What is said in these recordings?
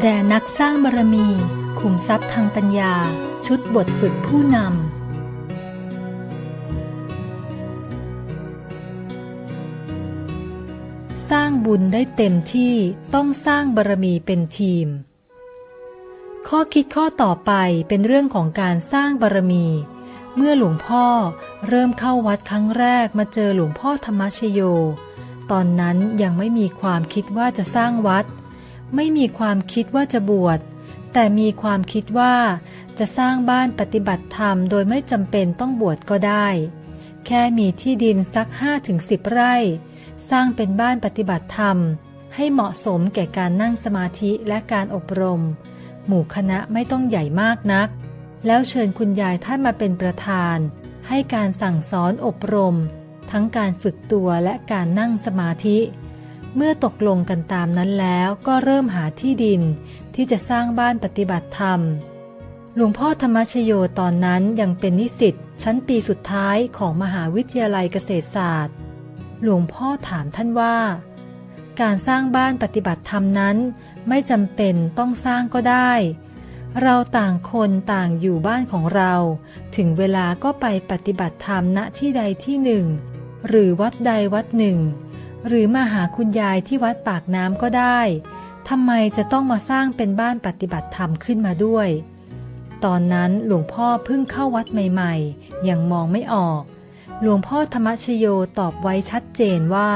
แด่นักสร้างบารมี ขุมทรัพย์ทางปัญญา ชุดบทฝึกผู้นำ สร้างบุญได้เต็มที่ต้องสร้างบารมีเป็นทีม ข้อคิดข้อต่อไปเป็นเรื่องของการสร้างบารมี เมื่อหลวงพ่อเริ่มเข้าวัดครั้งแรกมาเจอหลวงพ่อธรรมชโย ตอนนั้นยังไม่มีความคิดว่าจะสร้างวัด ไม่มีความคิดว่าจะบวช แต่มีความคิดว่าจะสร้างบ้านปฏิบัติธรรมโดยไม่จำเป็นต้องบวชก็ได้ แค่มีที่ดินสักห้าถึงสิบไร่ สร้างเป็นบ้านปฏิบัติธรรม ให้เหมาะสมแก่การนั่งสมาธิและการอบรม หมู่คณะไม่ต้องใหญ่มากนัก แล้วเชิญคุณยายท่านมาเป็นประธาน ให้การสั่งสอนอบรม ทั้งการฝึกตัวและการนั่งสมาธิ เมื่อตกลงกันตามนั้นแล้วก็เริ่มหาที่ดินที่จะสร้างบ้านปฏิบัติธรรม หลวงพ่อธรรมชโยตอนนั้นยังเป็นนิสิตชั้นปีสุดท้ายของมหาวิทยาลัยเกษตรศาสตร์ หลวงพ่อถามท่านว่า การสร้างบ้านปฏิบัติธรรมนั้น ไม่จำเป็นต้องสร้างก็ได้ เราต่างคนต่างอยู่บ้านของเรา ถึงเวลาก็ไปปฏิบัติธรรมณที่ใดที่หนึ่ง หรือวัดใดวัดหนึ่ง หรือมาหาคุณยายที่วัดปากน้ำก็ได้ทำไมจะต้องมาสร้างเป็นบ้านปฏิบัติธรรมขึ้นมาด้วย ตอนนั้นหลวงพ่อเพิ่งเข้าวัดใหม่ๆ ยังมองไม่ออก หลวงพ่อธรรมชโยตอบไว้ชัดเจนว่า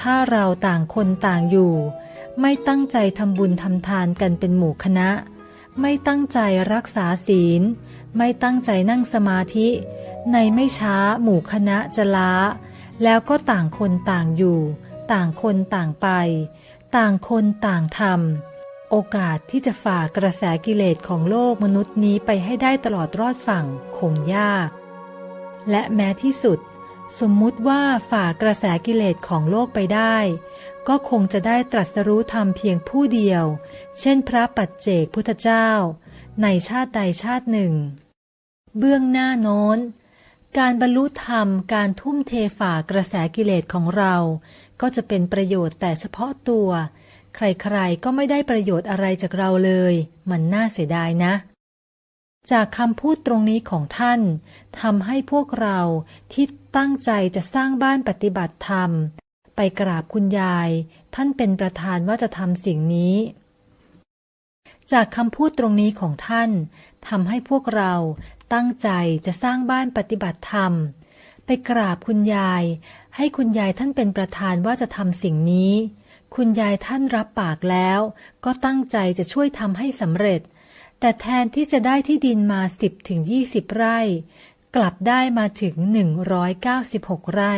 ถ้าเราต่างคนต่างอยู่ ไม่ตั้งใจทำบุญทำทานกันเป็นหมู่คณะ ไม่ตั้งใจรักษาศีล ไม่ตั้งใจนั่งสมาธิ ในไม่ช้าหมู่คณะจะล้า แล้วก็ต่างคนต่างอยู่ ต่างคนต่างไป ต่างคนต่างทำโอกาสที่จะฝ่ากระแสกิเลสของโลกมนุษย์นี้ไปให้ได้ตลอดรอดฝั่งคงยาก และแม้ที่สุด สมมุติว่าฝ่ากระแสกิเลสของโลกไปได้ ก็คงจะได้ตรัสรู้ธรรมเพียงผู้เดียว เช่นพระปัจเจกพุทธเจ้า ในชาติใดชาติหนึ่ง เบื้องหน้าโน้น การบรรลุธรรมการทุ่มเทฝ่ากระแสกิเลสของเรา ก็จะเป็นประโยชน์แต่เฉพาะตัว ใครๆก็ไม่ได้ประโยชน์อะไรจากเราเลย มันน่าเสียดายนะ จากคำพูดตรงนี้ของท่านทำให้พวกเราที่ตั้งใจจะสร้างบ้านปฏิบัติธรรม ไปกราบคุณยาย ท่านเป็นประธานว่าจะทำสิ่งนี้ จากคำพูดตรงนี้ของท่านทำให้พวกเราตั้งใจจะสร้างบ้านปฏิบัติธรรม ไปกราบคุณยาย ให้คุณยายท่านเป็นประธานว่าจะทำสิ่งนี้ คุณยายท่านรับปากแล้ว ก็ตั้งใจจะช่วยทำให้สำเร็จ แต่แทนที่จะได้ที่ดินมา 10ถึง20 ไร่ กลับได้มาถึง 196 ไร่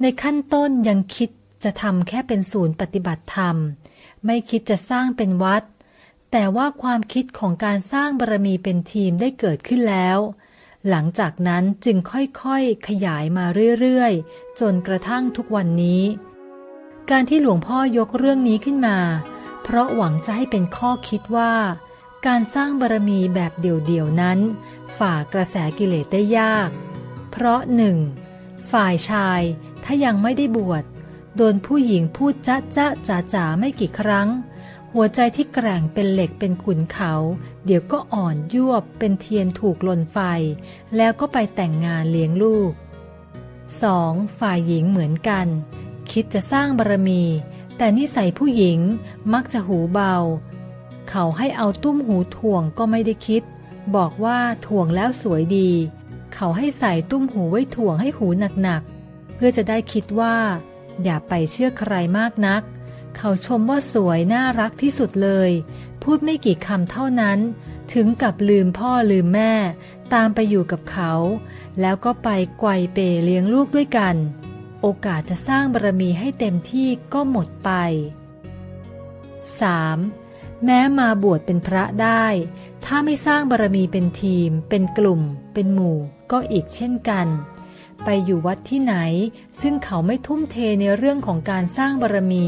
ในขั้นต้นยังคิดจะทำแค่เป็นศูนย์ปฏิบัติธรรม ไม่คิดจะสร้างเป็นวัด แต่ว่าความคิดของการสร้างบารมีเป็นทีมได้เกิดขึ้นแล้ว หลังจากนั้นจึงค่อยๆ ขยายมาเรื่อยๆ จนกระทั่งทุกวันนี้ การที่หลวงพ่อยกเรื่องนี้ขึ้นมา เพราะหวังจะให้เป็นข้อคิดว่า การสร้างบารมีแบบเดี่ยวๆนั้น ฝ่ากระแสกิเลสได้ยาก เพราะหนึ่งฝ่ายชายถ้ายังไม่ได้บวชโดนผู้หญิงพูดจ้าจ้าจ๋าจ๋าไม่กี่ครั้ง หัวใจที่แกร่งเป็นเหล็กเป็นขุนเขา เดี๋ยวก็อ่อนยวบเป็นเทียนถูกลนไฟ แล้วก็ไปแต่งงานเลี้ยงลูก 2. ฝ่ายหญิงเหมือนกัน คิดจะสร้างบารมี แต่นิสัยผู้หญิงมักจะหูเบา เขาให้เอาตุ้มหูถ่วงก็ไม่ได้คิด บอกว่าถ่วงแล้วสวยดี เขาให้ใส่ตุ้มหูไว้ถ่วงให้หูหนักๆ เพื่อจะได้คิดว่า อย่าไปเชื่อใครมากนัก เขาชมว่าสวยน่ารักที่สุดเลย พูดไม่กี่คำเท่านั้น ถึงกับลืมพ่อลืมแม่ ตามไปอยู่กับเขา แล้วก็ไปไกวเปเลี้ยงลูกด้วยกัน โอกาสจะสร้างบารมีให้เต็มที่ก็หมดไป 3. แม้มาบวชเป็นพระได้ ถ้าไม่สร้างบารมีเป็นทีม เป็นกลุ่ม เป็นหมู่ ก็อีกเช่นกัน ไปอยู่วัดที่ไหน ซึ่งเขาไม่ทุ่มเทในเรื่องของการสร้างบารมี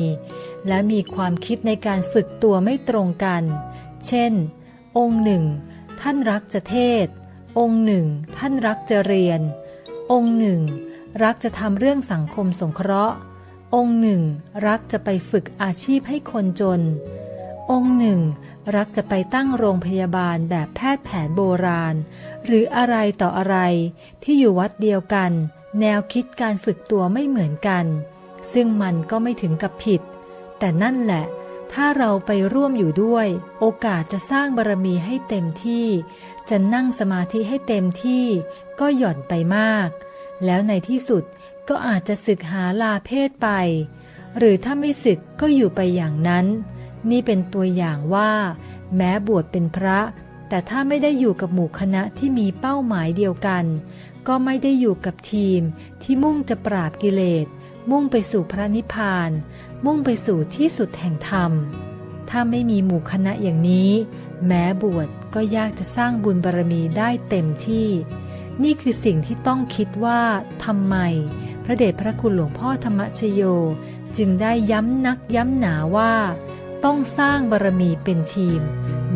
และมีความคิดในการฝึกตัวไม่ตรงกัน เช่น องค์หนึ่ง ท่านรักจะเทศ องค์หนึ่ง ท่านรักจะเรียน องค์หนึ่ง รักจะทำเรื่องสังคมสงเคราะห์ องค์หนึ่ง รักจะไปฝึกอาชีพให้คนจน องค์หนึ่ง รักจะไปตั้งโรงพยาบาลแบบแพทย์แผนโบราณ หรืออะไรต่ออะไร ที่อยู่วัดเดียวกัน แนวคิดการฝึกตัวไม่เหมือนกัน ซึ่งมันก็ไม่ถึงกับผิด แต่นั่นแหละ ถ้าเราไปร่วมอยู่ด้วย โอกาสจะสร้างบารมีให้เต็มที่ จะนั่งสมาธิให้เต็มที่ ก็หย่อนไปมาก แล้วในที่สุดก็อาจจะศึกหาลาเพศไป หรือถ้าไม่ศึกก็อยู่ไปอย่างนั้น นี่เป็นตัวอย่างว่า แม้บวชเป็นพระ แต่ถ้าไม่ได้อยู่กับหมู่คณะที่มีเป้าหมายเดียวกัน ก็ไม่ได้อยู่กับทีมที่มุ่งจะปราบกิเลส มุ่งไปสู่พระนิพพาน มุ่งไปสู่ที่สุดแห่งธรรม ถ้าไม่มีหมู่คณะอย่างนี้ แม้บวชก็ยากจะสร้างบุญบารมีได้เต็มที่ นี่คือสิ่งที่ต้องคิดว่าทำไม พระเดชพระคุณหลวงพ่อธรรมชโย จึงได้ย้ำนักย้ำหนาว่า ต้องสร้างบารมีเป็นทีม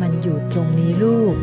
มันอยู่ตรงนี้ลูก